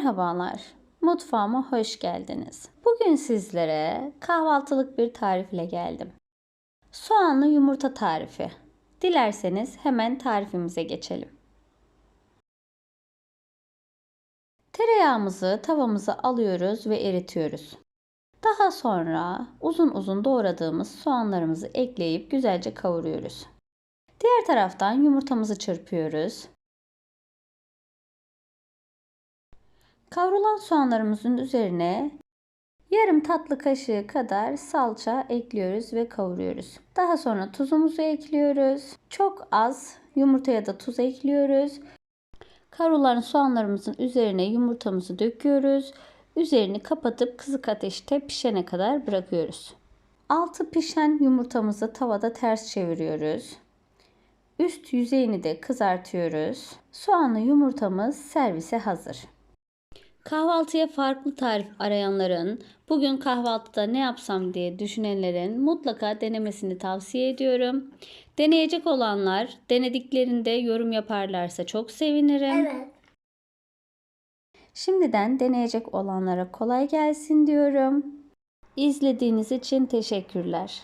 Merhabalar, mutfağıma hoş geldiniz. Bugün sizlere kahvaltılık bir tarifle geldim. Soğanlı yumurta tarifi. Dilerseniz hemen tarifimize geçelim. Tereyağımızı tavamıza alıyoruz ve eritiyoruz. Daha sonra uzun uzun doğradığımız soğanlarımızı ekleyip güzelce kavuruyoruz. Diğer taraftan yumurtamızı çırpıyoruz. Kavrulan soğanlarımızın üzerine yarım tatlı kaşığı kadar salça ekliyoruz ve kavuruyoruz. Daha sonra tuzumuzu ekliyoruz. Çok az yumurtaya da tuz ekliyoruz. Kavrulan soğanlarımızın üzerine yumurtamızı döküyoruz. Üzerini kapatıp kısık ateşte pişene kadar bırakıyoruz. Altı pişen yumurtamızı tavada ters çeviriyoruz. Üst yüzeyini de kızartıyoruz. Soğanlı yumurtamız servise hazır. Kahvaltıya farklı tarif arayanların, bugün kahvaltıda ne yapsam diye düşünenlerin mutlaka denemesini tavsiye ediyorum. Deneyecek olanlar denediklerinde yorum yaparlarsa çok sevinirim. Evet. Şimdiden deneyecek olanlara kolay gelsin diyorum. İzlediğiniz için teşekkürler.